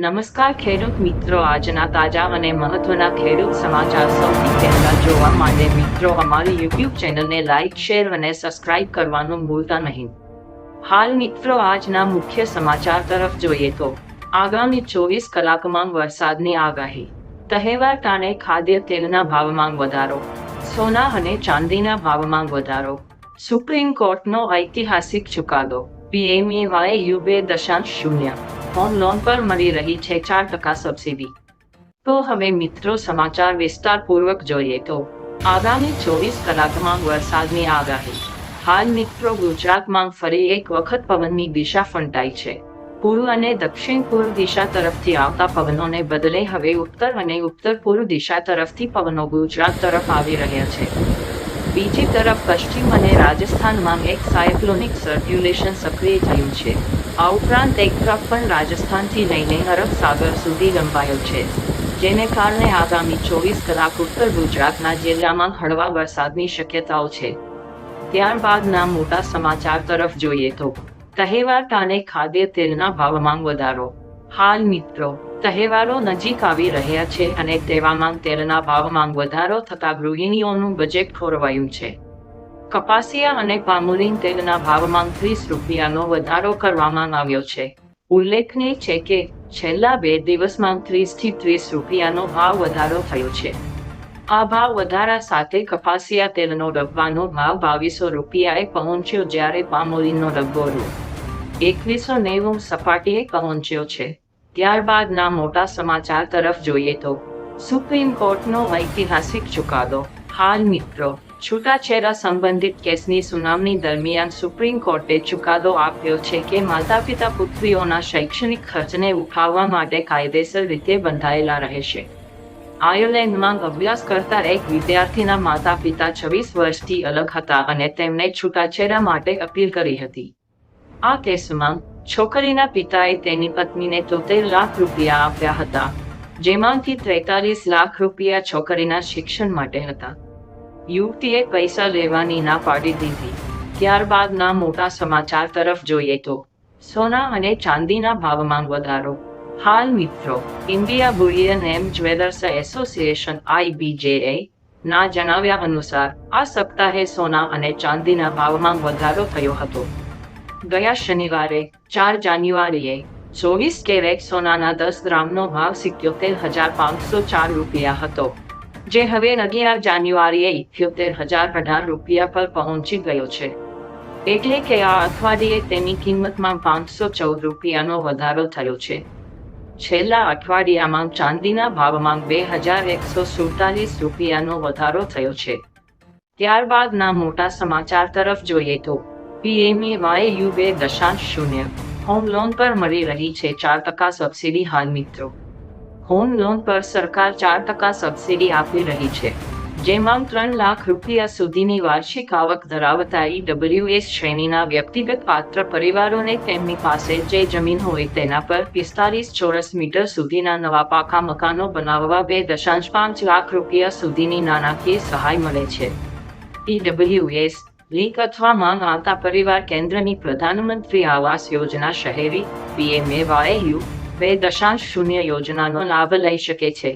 નમસ્કાર ખેડૂત મિત્રો, આજના તાજા અને મહત્વના ખેડૂત સમાચાર સૌથી પહેલા જોવા માટે મિત્રો, અમારી યુટ્યુબ ચેનલને લાઇક શેર અને સબસ્ક્રાઇબ કરવાનું ભૂલતા નહીં. હાલ મિત્રો, આજના મુખ્ય સમાચાર તરફ જોઈએ તો, આગામી ચોવીસ કલાકમાં વરસાદની આગાહી. તહેવાર ટાણે ખાદ્ય તેલના ભાવમાં વધારો, સોના અને ચાંદીના ભાવમાં વધારો. સુપ્રીમ કોર્ટનો ઐતિહાસિક ચુકાદો, પીએમએવાય યુબે દશાંશ શૂન્ય. હોમ લોન પર મળી રહી છે ચાર ટકા સબસિડી તો હવે મિત્રો સમાચાર વિસ્તારપૂર્વક જોઈએ તો, આગામી ચોવીસ કલાકમાં વરસાદની આગાહી. હાલ મિત્રો ગુજરાતમાં ફરી એક વખત પવનની દિશા ફંટાઈ છે. પૂર્વ અને દક્ષિણ પૂર્વ દિશા તરફથી આવતા પવનોને બદલે હવે ઉત્તર અને ઉત્તર પૂર્વ દિશા તરફથી પવનો ગુજરાત તરફ આવી રહ્યા છે. બીજી તરફ પશ્ચિમ અને રાજસ્થાનમાં એક સાયક્લોનિક સર્ક્યુલેશન સક્રિય થયું છે. આ ઉપરાંત એક ટ્રક પણ રાજસ્થાનથી લઈને અરબ સાગર સુધી લંબાયો છે, જેને કારણે આગામી ચોવીસ કલાક ઉત્તર ગુજરાતના જિલ્લામાં હળવા વરસાદની શક્યતાઓ છે. ત્યારબાદના મોટા સમાચાર તરફ જોઈએ તો, તહેવાર ટાણે ખાદ્ય તેલના ભાવમાં વધારો. હાલ મિત્રો, તહેવારો નજીક આવી રહ્યા છે અને તેવામાં તેલના ભાવમાં વધારો થતા ગૃહિણીઓનું બજેટ ખોરવાયું છે. કપાસિયા અને પામુલીન તેલના ભાવમાં ત્રીસ રૂપિયાનો વધારો કરવામાં આવ્યો છે. ઉલ્લેખનીય છે કે, છેલ્લા બે દિવસમાં ત્રીસથી ત્રીસ રૂપિયાનો ભાવ વધારો થયો છે. આ ભાવ વધારા સાથે કપાસિયા તેલનો ડબ્બાનો ભાવ બાવીસો રૂપિયાએ પહોંચ્યો જ્યારે પામોલીનનો ડબ્બો રૂ. એકવીસો નેવું સપાટીએ પહોંચ્યો છે. ત્યારબાદના મોટા સમાચાર તરફ જોઈએ તો, સુપ્રીમ કોર્ટનો ઐતિહાસિક ચુકાદો. હાલ મિત્રો છૂટાછેડા સંબંધિત કેસની સુનાવણી દરમિયાન સુપ્રીમ કોર્ટે ચુકાદો આપ્યો છે કે માતા પિતા પુત્રીઓના શૈક્ષણિક ખર્ચને ઉઠાવવા માટે કાયદેસર રીતે બંધાયેલા રહેશે. આયર્લેન્ડમાં અભ્યાસ કરતા એક વિદ્યાર્થીના માતા પિતા છવ્વીસ વર્ષથી અલગ હતા અને તેમણે છૂટાછેડા માટે અપીલ કરી હતી. આ કેસમાં છોકરીના પિતાએ તેની પત્નીને તોતેર લાખ રૂપિયા આપ્યા હતા, જેમાંથી ત્રેતાલીસ લાખ રૂપિયા છોકરીના શિક્ષણ માટે હતા. યુવતીએ પૈસા લેવાની ના પાડી દીધી. ત્યારબાદના મોટા સમાચાર તરફ જોઈએ તો, સોના અને ચાંદીના ભાવમાં વધારો. હાલ મિત્રો, ઇન્ડિયા બુલિયન એમ જ્વેલર્સ એસોસિએશન આઈબીજેએ ના જણાવ્યા અનુસાર, આ સપ્તાહે સોના અને ચાંદીના ભાવમાં વધારો થયો હતો. ગયા શનિવારે, ચાર જાન્યુઆરીએ, ચોવીસ કેરેટ સોનાના દસ ગ્રામનો ભાવ સિત્યોતેર હજાર પાંચસો ચાર રૂપિયા હતો. જે હવે અગિયાર જાન્યુઆરીએ ઇઠ્યોતેર હજાર અઢાર રૂપિયા પર પહોંચી ગયો છે. એટલે કે આ અઠવાડિયે તેની કિંમતમાં પાંચસો ચૌદ રૂપિયાનો વધારો થયો છે. છેલ્લા અઠવાડિયામાં ચાંદીના ભાવમાં બે હજાર એકસો સુડતાલીસ રૂપિયાનો વધારો થયો છે. ત્યારબાદના મોટા સમાચાર તરફ જોઈએ તો પીએમએવાય યુ બે દશાંશ શૂન્ય. હોમ લોન પર મળી રહી છે ચાર ટકા સબસિડી હાલ મિત્રો. હોમ લોન પર સરકાર ચાર ટકા સબસિડી આપી રહી છે, જેમાં ત્રણ લાખ રૂપિયા સુધીની વાર્ષિક આવક ધરાવતા ઈડબ્લ્યુએસ શ્રેણીના વ્યક્તિગત પાત્ર પરિવારોને તેમની પાસે જે જમીન હોય તેના પર પિસ્તાલીસ ચોરસ મીટર સુધીના નવા પાકા મકાનો બનાવવા બે દશાંશ પાંચ લાખ રૂપિયા સુધીની નાણાકીય સહાય મળે છે. ઈડબ્લ્યુએસ લીક અથવા માંગ આવતા પરિવાર કેન્દ્રની પ્રધાનમંત્રી આવાસ યોજના શહેરી પીએમએવાયયુ બે દશાંશ શૂન્ય યોજનાનો લાભ લઈ શકે છે